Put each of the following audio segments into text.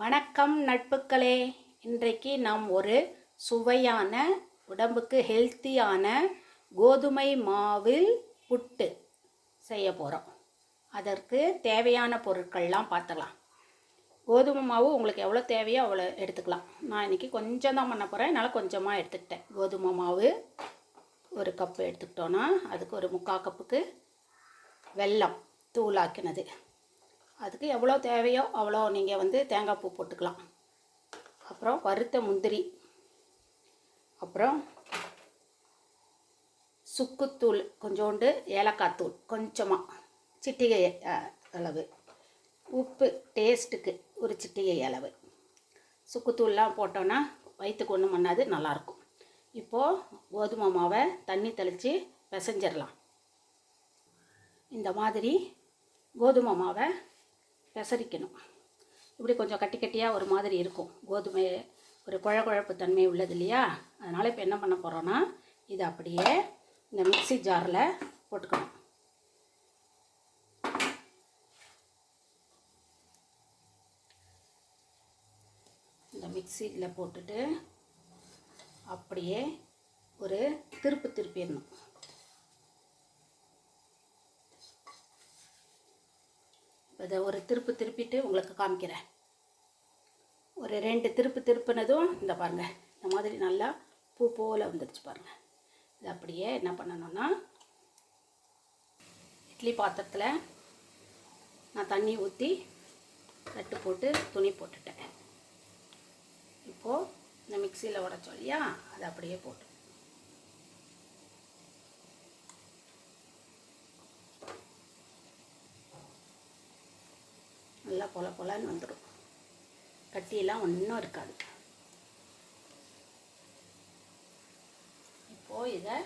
வணக்கம் நட்புக்களே. இன்றைக்கு நாம் ஒரு சுவையான உடம்புக்கு ஹெல்த்தியான கோதுமை மாவில் புட்டு செய்ய போகிறோம் அதற்கு தேவையான பொருட்கள்லாம் பார்த்துக்கலாம். கோதுமை மாவு உங்களுக்கு எவ்வளோ தேவையோ அவ்வளோ எடுத்துக்கலாம். நான் இன்றைக்கி கொஞ்சம் தான் பண்ண போகிறேன் என்னால் கொஞ்சமாக எடுத்துக்கிட்டேன். கோதுமை மாவு ஒரு கப்பு எடுத்துக்கிட்டோன்னா அதுக்கு ஒரு முக்கால் கப்புக்கு வெல்லம் தூளாக்கினது. அதுக்கு எவ்வளோ தேவையோ அவ்வளோ நீங்கள் வந்து தேங்காய் பூ போட்டுக்கலாம். அப்புறம் வறுத்த முந்திரி. அப்புறம் சுக்குத்தூள் கொஞ்சோண்டு ஏலக்காய் தூள் கொஞ்சமாக சிட்டிகை அளவு. உப்பு டேஸ்ட்டுக்கு ஒரு சிட்டிகை அளவு. சுக்குத்தூள்லாம் போட்டோன்னா வயிற்றுக்கு ஒன்றும் பண்ணாது நல்லாயிருக்கும் இப்போது கோதுமை மாவை தண்ணி தெளித்து பிசைஞ்சிடலாம். இந்த மாதிரி கோதுமை மாவை பெசரிக்கணும். இப்படி கொஞ்சம் கட்டி கட்டியாக ஒரு மாதிரி இருக்கும். கோதுமை ஒரு குழகுழப்பு தன்மை உள்ளது இல்லையா? அதனால் இப்போ என்ன பண்ண போகிறோன்னா இது அப்படியே இந்த மிக்ஸி ஜாரில் போட்டுக்கணும். இந்த மிக்சியில் போட்டுட்டு அப்படியே ஒரு திருப்பு திருப்பிடணும். இதை ஒரு திருப்பு திருப்பிட்டு உங்களுக்கு காமிக்கிறேன். ஒரு ரெண்டு திருப்பு திருப்பினதும் இந்த பாருங்கள் இந்த மாதிரி நல்லா பூ போல் வந்துடுச்சு பாருங்கள் இது அப்படியே என்ன பண்ணணும்னா இட்லி பாத்திரத்தில் நான் தண்ணி ஊற்றி தட்டு போட்டு துணி போட்டுட்டேன். இப்போது இந்த மிக்சியில் உடச்சோம் இல்லையா அதை அப்படியே போட்டு நல்லா பொல பொலன்னு வந்துடும். கட்டியெல்லாம் ஒன்றும் இருக்காது. இப்போது இதை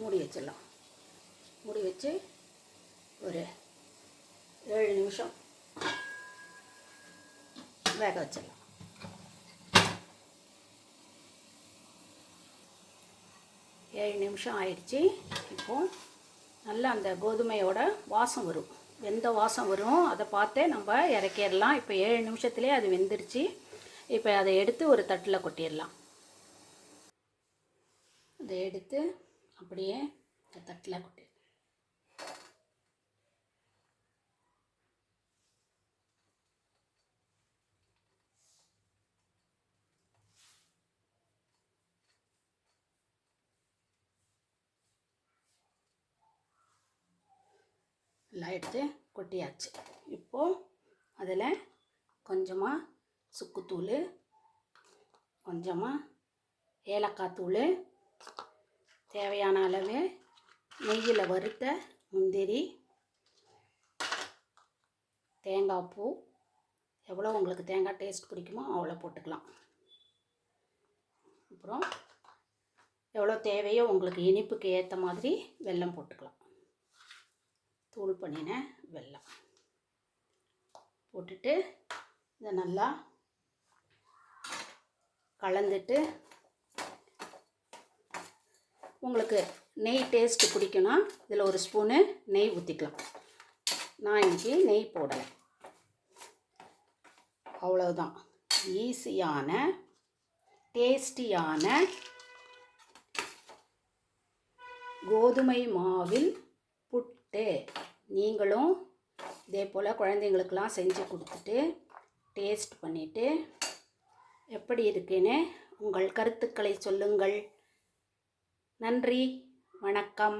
மூடி வச்சிடலாம். மூடி வச்சு ஒரு ஏழு நிமிஷம் வேக வச்சிடலாம். ஏழு நிமிஷம் ஆயிடுச்சு. இப்போ நல்லா அந்த கோதுமையோட வாசம் வரும். வெந்த வாசம் வரும் அதை பார்த்தே நம்ம இறக்கிடலாம். இப்போ ஏழு நிமிஷத்துலேயே அது வெந்துருச்சு. இப்போ அதை எடுத்து ஒரு தட்டில் கொட்டிடலாம். அதை எடுத்து அப்படியே தட்டில் கொட்டிடலாம். எல்லாம் எடுத்து கொட்டியாச்சு. இப்போது அதில் கொஞ்சமாக சுக்குத்தூள் கொஞ்சமாக ஏலக்காய் தூள் தேவையான அளவு நெய்யில் வறுத்த முந்திரி தேங்காய் பூ எவ்வளோ உங்களுக்கு தேங்காய் டேஸ்ட் பிடிக்குமோ அவ்வளோ போட்டுக்கலாம். அப்புறம் எவ்வளோ தேவையோ உங்களுக்கு இனிப்புக்கு ஏற்ற மாதிரி வெல்லம் போட்டுக்கலாம். தூள் பண்ணின வெல்லம். போட்டுட்டு இதை நல்லா கலந்துட்டு உங்களுக்கு நெய் டேஸ்ட்டு பிடிக்குன்னா இதில் ஒரு ஸ்பூனு நெய் ஊற்றிக்கலாம் நான் இன்றைக்கி நெய் போடலை. அவ்வளவுதான். ஈஸியான டேஸ்டியான கோதுமை மாவில் நீங்களும் இதே போல் குழந்தைங்களுக்கெல்லாம் செஞ்சு கொடுத்துட்டு டேஸ்ட் பண்ணிவிட்டு எப்படி இருக்குன்னு உங்கள் கருத்துக்களை சொல்லுங்கள். நன்றி. வணக்கம்.